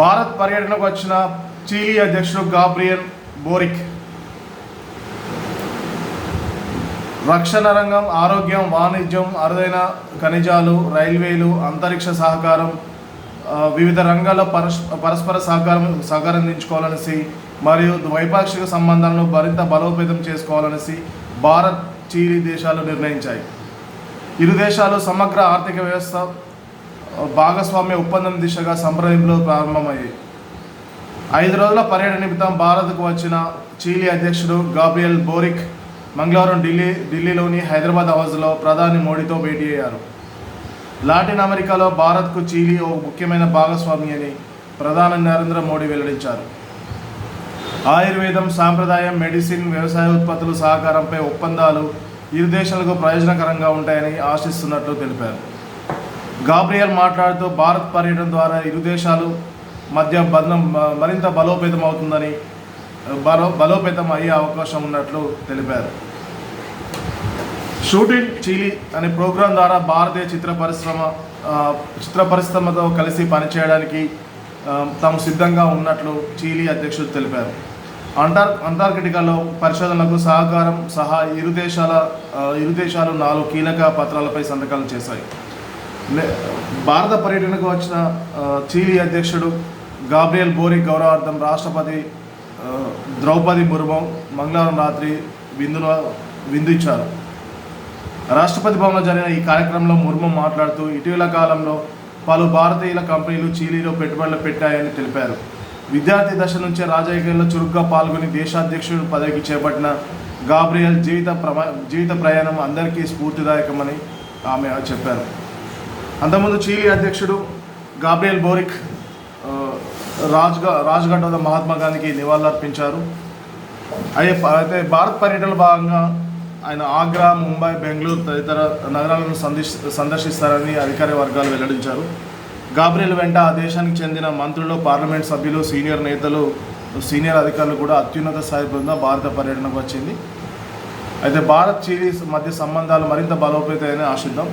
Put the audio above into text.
భారత్ పర్యటనకు వచ్చిన చీలీ అధ్యక్షుడు గాబ్రియన్ బోరిక్. రక్షణ రంగం ఆరోగ్యం వాణిజ్యం అరుదైన ఖనిజాలు రైల్వేలు అంతరిక్ష సహకారం వివిధ రంగాల్లో పరస్ పరస్పర సహకారం సహకరించుకోవాలనేసి మరియు ద్వైపాక్షిక సంబంధాలను మరింత బలోపేతం చేసుకోవాలనేసి భారత్ చీలీ దేశాలు నిర్ణయించాయి. ఇరు దేశాలు సమగ్ర ఆర్థిక వ్యవస్థ భాగస్వామ్య ఒప్పందం దిశగా సంప్రదింపులు ప్రారంభమయ్యాయి. ఐదు రోజుల పర్యటన నిమిత్తం భారత్కు వచ్చిన చీలీ అధ్యక్షుడు గాబ్రియల్ బోరిక్ మంగళవారం ఢిల్లీ ఢిల్లీలోని హైదరాబాద్ హౌస్లో ప్రధాని మోడీతో భేటీ అయ్యారు. లాటిన్ అమెరికాలో భారత్కు చీలీ ఓ ముఖ్యమైన భాగస్వామి అని ప్రధాని నరేంద్ర మోడీ వెల్లడించారు. ఆయుర్వేదం సాంప్రదాయం మెడిసిన్ వ్యవసాయ ఉత్పత్తుల సహకారంపై ఒప్పందాలు ఇరు దేశాలకు ప్రయోజనకరంగా ఉంటాయని ఆశిస్తున్నట్లు తెలిపారు. గాబ్రియల్ మాట్లాడుతూ భారత్ పర్యటన ద్వారా ఇరు దేశాలు మధ్య బంధం మరింత బలోపేతం అవుతుందని బలో బలోపేతం అయ్యే అవకాశం ఉన్నట్లు తెలిపారు. షూటింగ్ చీలీ అనే ప్రోగ్రాం ద్వారా భారతీయ చిత్ర పరిశ్రమ చిత్ర పరిశ్రమతో కలిసి పనిచేయడానికి తాము సిద్ధంగా ఉన్నట్లు చీలీ అధ్యక్షుడు తెలిపారు. అంటార్ అంటార్కిటికాలో పరిశోధనలకు సహకారం సహా ఇరు దేశాల ఇరు దేశాలు నాలుగు కీలక పత్రాలపై సంతకాలు చేశాయి. భారత పర్యటనకు వచ్చిన చీలీ అధ్యక్షుడు గాబ్రియల్ బోరి గౌరవార్థం రాష్ట్రపతి ద్రౌపది ముర్ము మంగళవారం రాత్రి విందులో విందు ఇచ్చారు రాష్ట్రపతి భవన్లో జరిగిన ఈ కార్యక్రమంలో ముర్ము మాట్లాడుతూ ఇటీవల కాలంలో పలు భారతీయుల కంపెనీలు చీలీలో పెట్టుబడులు పెట్టాయని తెలిపారు. విద్యార్థి దశ నుంచే రాజకీయాల్లో చురుగ్గా పాల్గొని దేశాధ్యక్షుడు పదవికి చేపట్టిన గాబ్రియల్ జీవిత ప్రమా జీవిత ప్రయాణం అందరికీ స్ఫూర్తిదాయకమని ఆమె చెప్పారు. అంతకుముందు చీలీ అధ్యక్షుడు గాబ్రియల్ బోరిక్ రాజ్గా రాజ్ఘాట్ వద్ద మహాత్మా గాంధీకి నివాళులర్పించారు. అయితే అయితే భారత్ పర్యటనలో భాగంగా ఆయన ఆగ్రా ముంబై బెంగళూరు తదితర నగరాలను సందర్శి సందర్శిస్తారని అధికార వర్గాలు వెల్లడించారు. గాబ్రియల్ వెంట ఆ దేశానికి చెందిన మంత్రులు పార్లమెంట్ సభ్యులు సీనియర్ నేతలు సీనియర్ అధికారులు కూడా అత్యున్నత స్థాయి బృందం భారత పర్యటనకు వచ్చింది. అయితే భారత్ చీలీ మధ్య సంబంధాలు మరింత బలోపేతాయని ఆశిద్దాం.